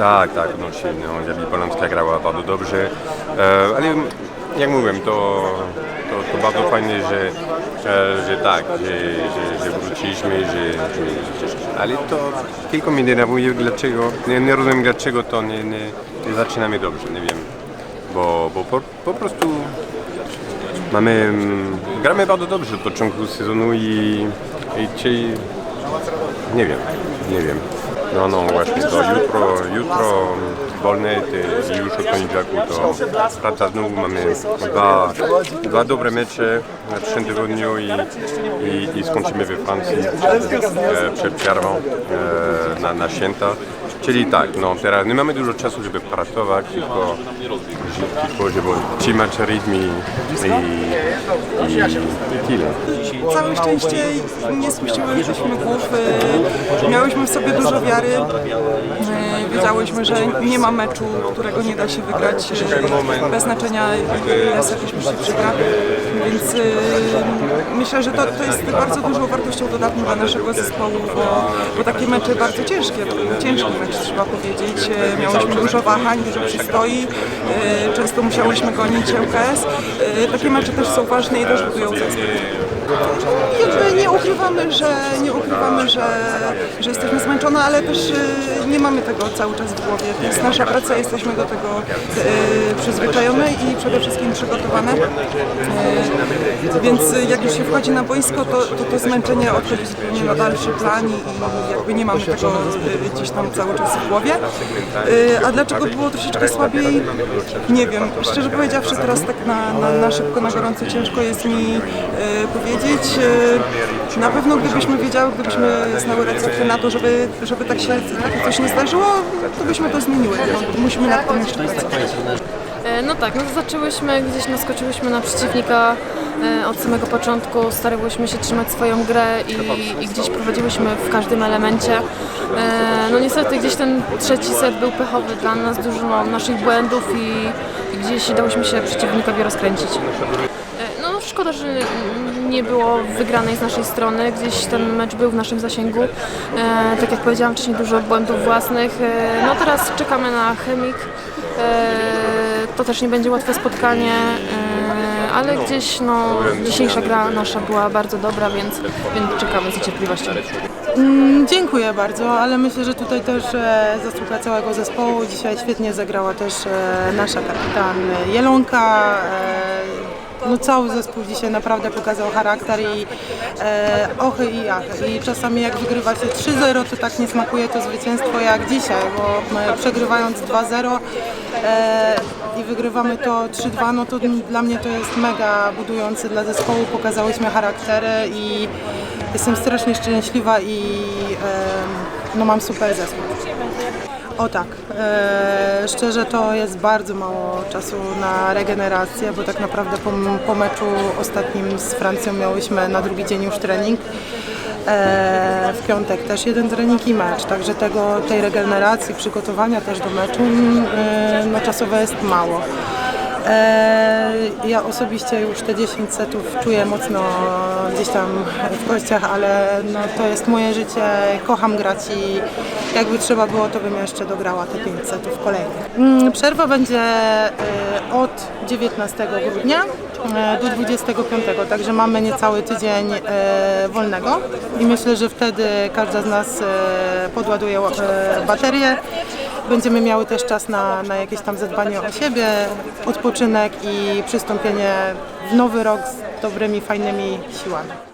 Tak, tak, no silnie. No, Gabi Polonska grała bardzo dobrze, e, ale jak mówiłem, to, to, to bardzo fajnie, że, e, że tak, że, że, że wróciliśmy, że, że, ale to tylko mnie denerwuje, dlaczego, nie, nie rozumiem dlaczego to nie, nie, nie zaczynamy dobrze, nie wiem, bo, bo po, po prostu mamy, gramy bardzo dobrze od początku sezonu i, i nie wiem, nie wiem. No, no właśnie, to jutro, jutro wolne, te, już od poniedziałku to praca znowu mamy dwa, dwa dobre mecze w przyszłym tygodniu i, i, i skończymy we Francji e, przed przerwą e, na, na święta. Czyli tak, no teraz nie mamy dużo czasu, żeby pracować, tylko, tylko żeby trzymać rytm i, i, i, i tyle. Całe szczęście nie spuściłyśmy głów, y, miałyśmy w sobie dużo wiary, wiedziałyśmy, że nie ma meczu, którego nie da się wygrać, y, bez znaczenia ile sojuszników się przegra, więc y, myślę, że to, to jest bardzo dużą wartością dodatnią dla naszego zespołu, bo, bo takie mecze bardzo ciężkie, to był ciężki mecz trzeba powiedzieć, Y, miałyśmy dużo wahań, dużo przystoi, często musiałyśmy gonić ŁKS, takie mecze też są ważne i też budują zespół. Jakby nie ukrywamy, że nie ukrywamy, że, że jesteśmy zmęczone, ale też y, nie mamy tego cały czas w głowie. To jest nasza praca, jesteśmy do tego y, przyzwyczajone i przede wszystkim przygotowane. Y, więc jak już się wchodzi na boisko, to to, to zmęczenie odchodzi zupełnie na dalszy plan i, jakby nie mamy tego y, gdzieś tam cały czas w głowie. Y, a dlaczego było troszeczkę słabiej? Nie wiem. Szczerze powiedziawszy, teraz tak na, na, na szybko, na gorąco ciężko jest mi powiedzieć. Na pewno gdybyśmy wiedziały, gdybyśmy znały receptę na to, żeby, żeby tak się coś nie zdarzyło, to byśmy to zmieniły. No, musimy nad tym jeszcze pracować. E, No tak, no zaczęłyśmy, gdzieś naskoczyłyśmy na przeciwnika e, od samego początku, starałyśmy się trzymać swoją grę i, i gdzieś prowadziłyśmy w każdym elemencie. E, No niestety gdzieś ten trzeci set był pechowy dla nas, dużo no, naszych błędów i, i gdzieś dałyśmy się przeciwnikowi rozkręcić. E, No szkoda, że nie było wygranej z naszej strony, gdzieś ten mecz był w naszym zasięgu. Tak jak powiedziałam wcześniej, dużo błędów własnych. No teraz czekamy na chemik. To też nie będzie łatwe spotkanie, e, ale gdzieś no, dzisiejsza gra nasza była bardzo dobra, więc, więc czekamy z niecierpliwością. Dziękuję bardzo, ale myślę, że tutaj też e, zasługa całego zespołu. Dzisiaj świetnie zagrała też e, nasza kapitan Jelonka. E, no cały zespół dzisiaj naprawdę pokazał charakter i e, ochy i achy. I czasami jak wygrywa się 3-0, to tak nie smakuje to zwycięstwo jak dzisiaj, bo my przegrywając 2-0 e, i wygrywamy to 3-2, no to dla mnie to jest mega budujące dla zespołu. Pokazałyśmy charaktery i Jestem strasznie szczęśliwa i e, no mam super zespół. O tak, e, szczerze to jest bardzo mało czasu na regenerację, bo tak naprawdę po, po meczu ostatnim z Francją miałyśmy na drugi dzień już trening. E, w piątek też jeden trening i mecz, także tego, tej regeneracji, przygotowania też do meczu mm, e, no, czasowo jest mało. E, Ja osobiście już te 10 setów czuję mocno gdzieś tam w kościach, ale no, to jest moje życie, kocham grać i jakby trzeba było, to bym jeszcze dograła te 5 setów kolejnych. Mm, Przerwa będzie e, od 19 grudnia e, do 25, także mamy niecały tydzień wolnego i myślę, że wtedy każda z nas podładuje baterię. Będziemy miały też czas na, na jakieś tam zadbanie o siebie, odpoczynek i przystąpienie w nowy rok z dobrymi, fajnymi siłami.